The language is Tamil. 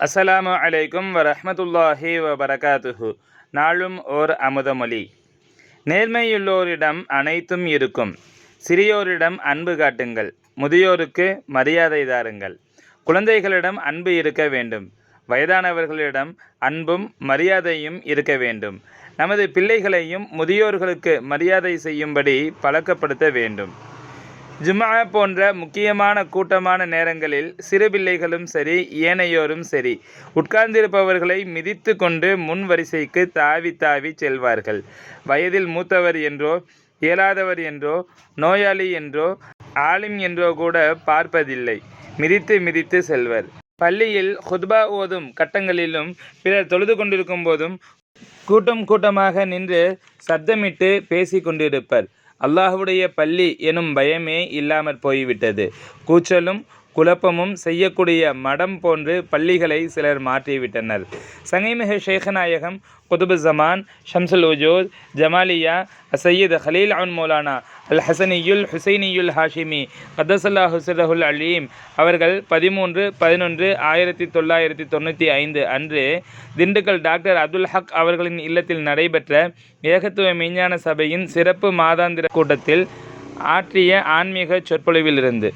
அஸ்ஸலாமு அலைக்கும் வரஹ்மத்துல்லாஹி வபரகாத்துஹு. நாளும் ஓர் அமுதமொழி. நேர்மையுள்ளோரிடம் அனைத்தும் இருக்கும். சிறியோரிடம் அன்பு காட்டுங்கள். முதியோருக்கு மரியாதை தாருங்கள். குழந்தைகளிடம் அன்பு இருக்க வேண்டும். வயதானவர்களிடம் அன்பும் மரியாதையும் இருக்க வேண்டும். நமது பிள்ளைகளையும் முதியோர்களுக்கு மரியாதை செய்யும்படி பழக்கப்படுத்த வேண்டும். ஜுமா போன்ற முக்கியமான கூட்டமான நேரங்களில் சிறு பிள்ளைகளும் சரி ஏனையோரும் சரி உட்கார்ந்திருப்பவர்களை மிதித்து கொண்டு முன் வரிசைக்கு தாவி தாவி செல்வார்கள். வயதில் மூத்தவர் என்றோ இயலாதவர் என்றோ நோயாளி என்றோ ஆலிம் என்றோ கூட பார்ப்பதில்லை. மிதித்து மிதித்து செல்வர். பள்ளியில் ஹுத்பா ஓதும் கட்டங்களிலும் பிறர் தொழுது கொண்டிருக்கும் போதும் கூட்டம் கூட்டமாக நின்று சத்தமிட்டு பேசி கொண்டிருப்பர். அல்லாஹுடைய பள்ளி எனும் பயமே இல்லாமற் போய்விட்டது. கூச்சலும் குழப்பமும் செய்யக்கூடிய மடம் போன்று பள்ளிகளை சிலர் மாற்றிவிட்டனர். சங்கைமிகு ஷேகநாயகம் குதுபு ஜமான் ஷம்சுல் உஜோத் ஜமாலியா சையீத் ஹலீல் அவுன் மௌலானா அல் ஹசனியுல் ஹுசைனியுல் ஹாஷிமி கதசல்லா ஹுசரஹுல் அலீம் அவர்கள் பதிமூன்று பதினொன்று ஆயிரத்தி தொள்ளாயிரத்தி தொண்ணூற்றி ஐந்து அன்று திண்டுக்கல் டாக்டர் அப்துல் ஹக் அவர்களின் இல்லத்தில் நடைபெற்ற ஏகத்துவ மெய்ஞான சபையின் சிறப்பு மாதாந்திர கூட்டத்தில் ஆற்றிய ஆன்மீக சொற்பொழிவிலிருந்து